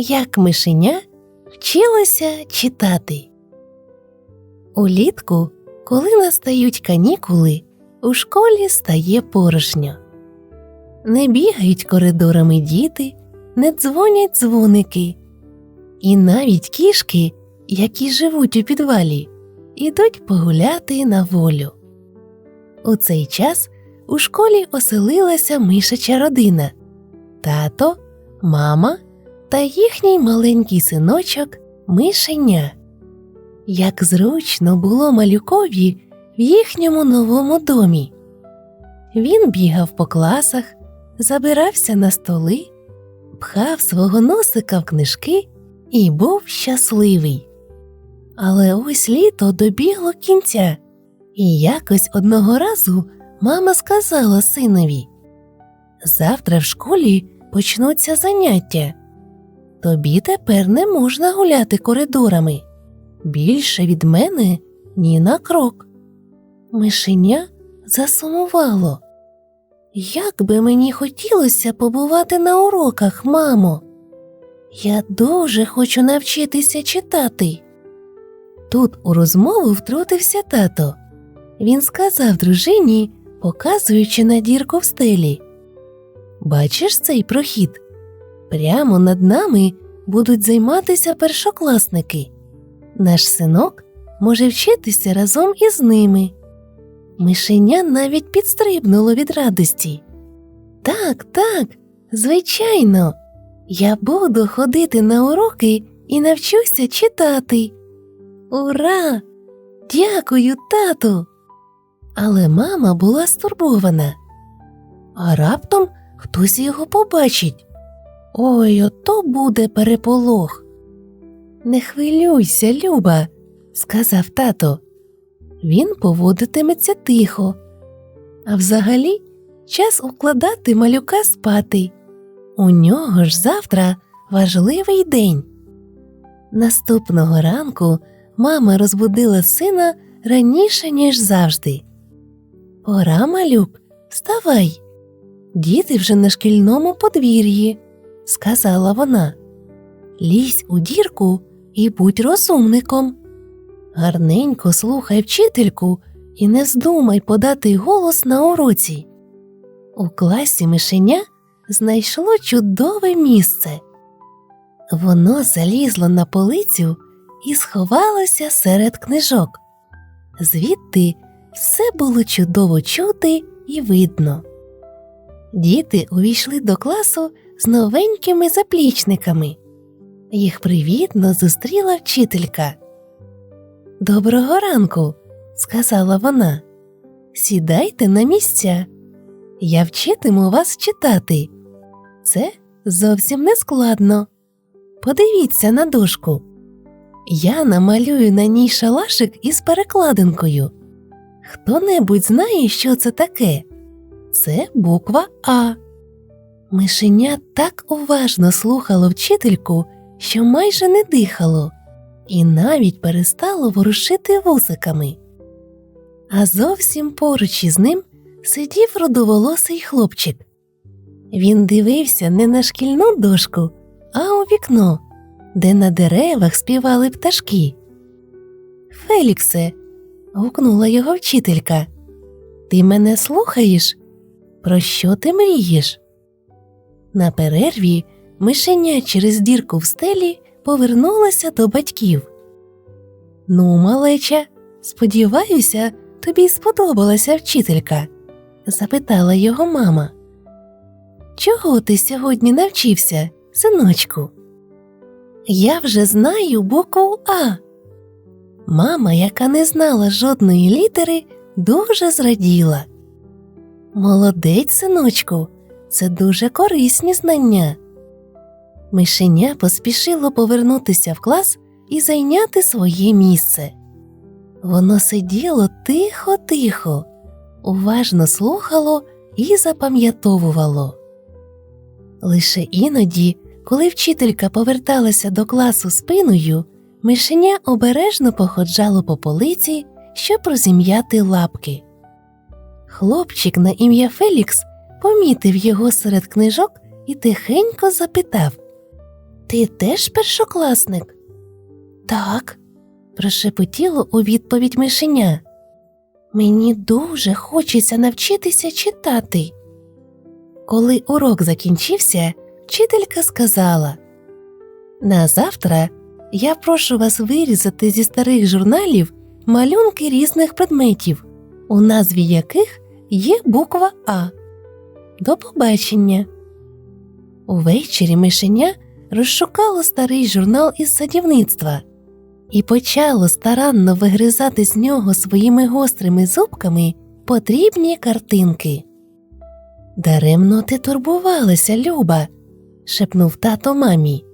як мишеня вчилося читати. Улітку, коли настають канікули, у школі стає порожньо. Не бігають коридорами діти, не дзвонять дзвоники. І навіть кішки, які живуть у підвалі, ідуть погуляти на волю. У цей час у школі оселилася мишача родина тато, мама та їхній маленький синочок мишеня. Як зручно було малюкові в їхньому новому домі. Він бігав по класах, забирався на столи, пхав свого носика в книжки і був щасливий. Але ось літо добігло кінця, і якось одного разу мама сказала синові Завтра в школі почнуться заняття. Тобі тепер не можна гуляти коридорами. Більше від мене ні на крок. Мишеня засумувало. Як би мені хотілося побувати на уроках, мамо. Я дуже хочу навчитися читати. Тут у розмову втрутився тато. Він сказав дружині, показуючи на дірку в стелі. Бачиш цей прохід? Прямо над нами будуть займатися першокласники. Наш синок може вчитися разом із ними. Мишеня навіть підстрибнуло від радості. Так, так, звичайно, я буду ходити на уроки і навчуся читати. Ура! Дякую, тату. Але мама була стурбована. А раптом хтось його побачить. Ой, ото буде переполох. Не хвилюйся, Люба, сказав тато. Він поводитиметься тихо. А взагалі час укладати малюка спати. У нього ж завтра важливий день. Наступного ранку мама розбудила сина раніше, ніж завжди. Пора, малюк, вставай. Діти вже на шкільному подвір'ї, сказала вона. Лізь у дірку і будь розумником. Гарненько слухай вчительку і не здумай подати голос на уроці. У класі мишеня знайшло чудове місце. Воно залізло на полицю і сховалося серед книжок. Звідти все було чудово чути і видно. Діти увійшли до класу з новенькими заплічниками. Їх привітно зустріла вчителька. Доброго ранку, сказала вона. Сідайте на місця. Я вчитиму вас читати. Це зовсім не складно. Подивіться на дошку. Я намалюю на ній шалашик із перекладинкою. Хто небудь знає, що це таке? Це буква А. Мишеня так уважно слухало вчительку, що майже не дихало, і навіть перестало ворушити вусиками. А зовсім поруч із ним сидів родоволосий хлопчик. Він дивився не на шкільну дошку, а у вікно, де на деревах співали пташки. Феліксе, гукнула його вчителька. Ти мене слухаєш? Про що ти мрієш? На перерві мишеня через дірку в стелі повернулася до батьків. Ну, малеча, сподіваюся, тобі сподобалася вчителька? запитала його мама. Чого ти сьогодні навчився, синочку? Я вже знаю букву А. Мама, яка не знала жодної літери, дуже зраділа. Молодець, синочку, це дуже корисні знання. Мишеня поспішило повернутися в клас і зайняти своє місце. Воно сиділо тихо, тихо, уважно слухало і запам'ятовувало. Лише іноді, коли вчителька поверталася до класу спиною, мишеня обережно походжало по полиці, щоб розім'яти лапки. Хлопчик на ім'я Фелікс помітив його серед книжок і тихенько запитав Ти теж першокласник? Так, прошепотіло у відповідь мишеня. Мені дуже хочеться навчитися читати. Коли урок закінчився, вчителька сказала На завтра я прошу вас вирізати зі старих журналів малюнки різних предметів, у назві яких є буква А. До побачення. Увечері мишеня розшукало старий журнал із садівництва і почало старанно вигризати з нього своїми гострими зубками потрібні картинки. Даремно ти турбувалася, Люба, шепнув тато мамі.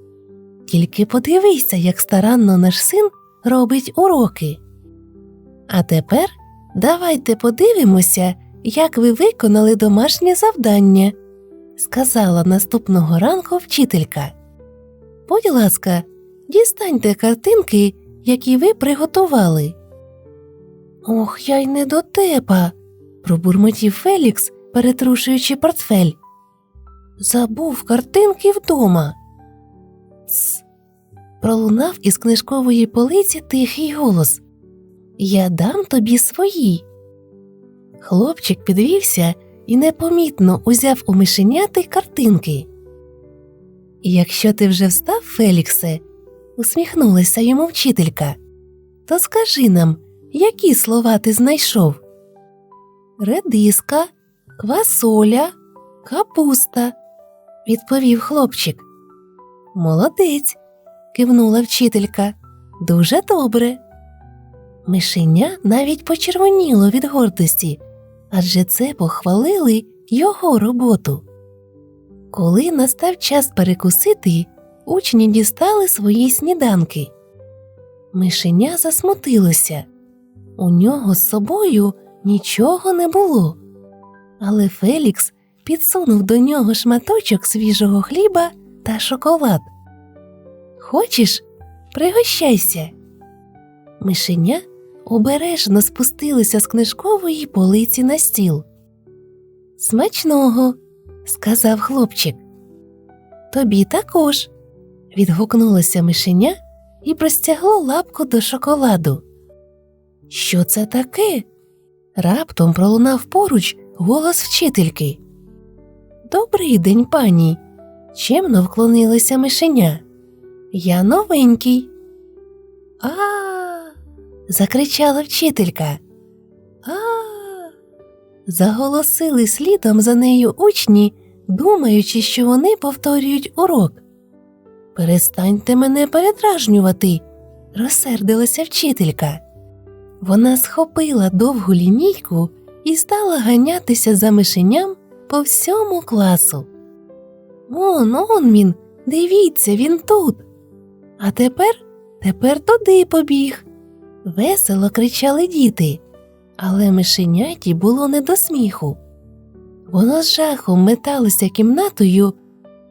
Тільки подивися, як старанно наш син робить уроки. А тепер давайте подивимося, як ви виконали домашнє завдання, сказала наступного ранку вчителька. Будь ласка, дістаньте картинки, які ви приготували. Ох, я й не дотепа, пробурмотів Фелікс, перетрушуючи портфель. Забув картинки вдома. Тс. Пролунав із книжкової полиці тихий голос. Я дам тобі свої. Хлопчик підвівся і непомітно узяв у мишеняти картинки. Якщо ти вже встав, Феліксе, усміхнулася йому вчителька, то скажи нам, які слова ти знайшов? Редиска, квасоля, капуста, відповів хлопчик. Молодець, кивнула вчителька. Дуже добре. Мишеня навіть почервоніло від гордості, адже це похвалили його роботу. Коли настав час перекусити, учні дістали свої сніданки. Мишеня засмутилося. У нього з собою нічого не було. Але Фелікс підсунув до нього шматочок свіжого хліба та шоколад. Хочеш, пригощайся. Мишеня обережно спустилися з книжкової полиці на стіл. Смачного, сказав хлопчик. Тобі також. відгукнулося мишеня і простягло лапку до шоколаду. Що це таке? Раптом пролунав поруч голос вчительки. Добрий день, пані. Чемно вклонилася мишеня. Я новенький. А. закричала вчителька. А. Заголосили слідом за нею учні, думаючи, що вони повторюють урок. Перестаньте мене передражнювати, розсердилася вчителька. Вона схопила довгу лінійку і стала ганятися за мишеням по всьому класу. Он, он він, дивіться, він тут. А тепер, тепер туди побіг. Весело кричали діти, але мишеняті було не до сміху. Воно з жахом металося кімнатою,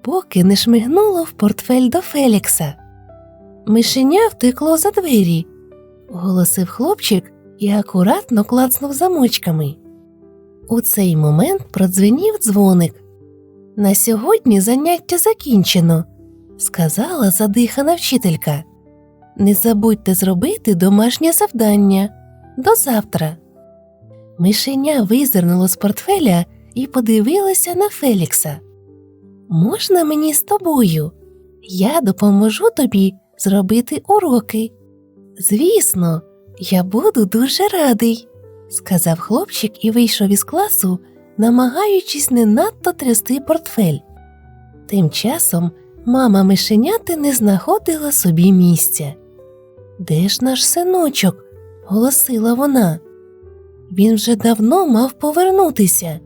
поки не шмигнуло в портфель до Фелікса. Мишеня втекло за двері, оголосив хлопчик і акуратно клацнув замочками. У цей момент продзвенів дзвоник. На сьогодні заняття закінчено, сказала задихана вчителька. Не забудьте зробити домашнє завдання до завтра. Мишеня визирнуло з портфеля і подивилася на Фелікса. Можна мені з тобою? Я допоможу тобі зробити уроки. Звісно, я буду дуже радий, сказав хлопчик і вийшов із класу, намагаючись не надто трясти портфель. Тим часом мама мишеняти не знаходила собі місця. Де ж наш синочок? голосила вона. Він вже давно мав повернутися.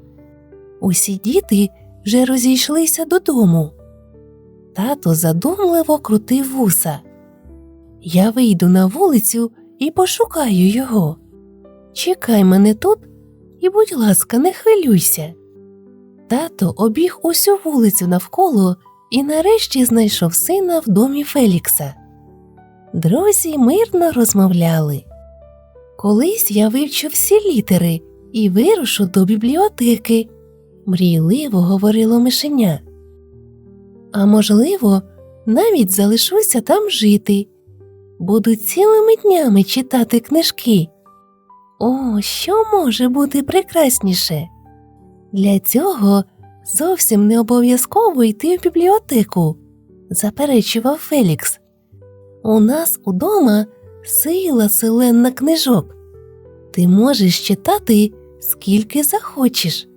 Усі діти вже розійшлися додому. Тато задумливо крутив вуса. Я вийду на вулицю і пошукаю його. Чекай мене тут і, будь ласка, не хвилюйся. Тато обіг усю вулицю навколо і нарешті знайшов сина в домі Фелікса. Друзі мирно розмовляли. Колись я вивчу всі літери і вирушу до бібліотеки, мрійливо говорило мишеня. А можливо, навіть залишуся там жити. Буду цілими днями читати книжки. О, що може бути прекрасніше? Для цього зовсім не обов'язково йти в бібліотеку, заперечував Фелікс. У нас удома сила селенна книжок. Ти можеш читати скільки захочеш.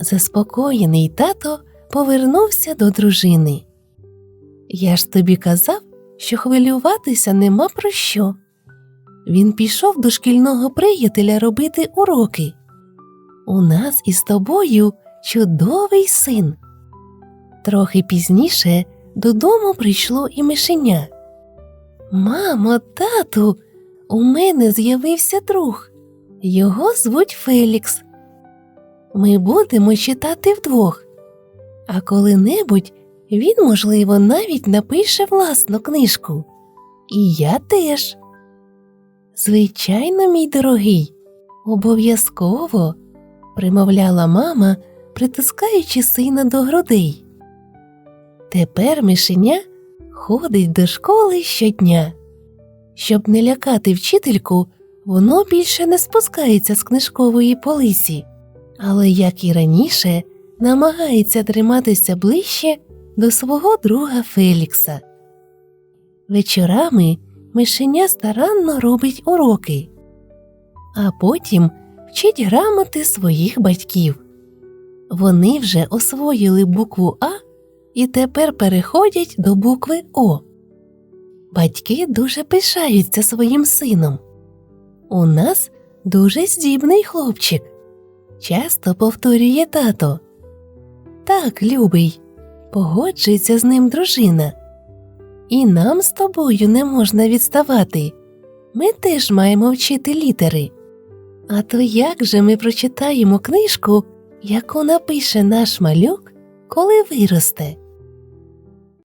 Заспокоєний тато повернувся до дружини. Я ж тобі казав, що хвилюватися нема про що. Він пішов до шкільного приятеля робити уроки. У нас із тобою чудовий син. Трохи пізніше додому прийшло і мишеня. Мамо, тату, у мене з'явився друг. Його звуть Фелікс. Ми будемо читати вдвох, а коли-небудь він, можливо, навіть напише власну книжку. І я теж. Звичайно, мій дорогий, обов'язково, примовляла мама, притискаючи сина до грудей. Тепер мишеня ходить до школи щодня. Щоб не лякати вчительку, воно більше не спускається з книжкової полисі, але, як і раніше, намагається триматися ближче до свого друга Фелікса. Вечорами мишеня старанно робить уроки, а потім вчить грамоти своїх батьків. Вони вже освоїли букву А і тепер переходять до букви О. Батьки дуже пишаються своїм сином. У нас дуже здібний хлопчик. Часто повторює тато. Так, любий, погоджується з ним дружина. І нам з тобою не можна відставати. Ми теж маємо вчити літери. А то як же ми прочитаємо книжку, яку напише наш малюк, коли виросте?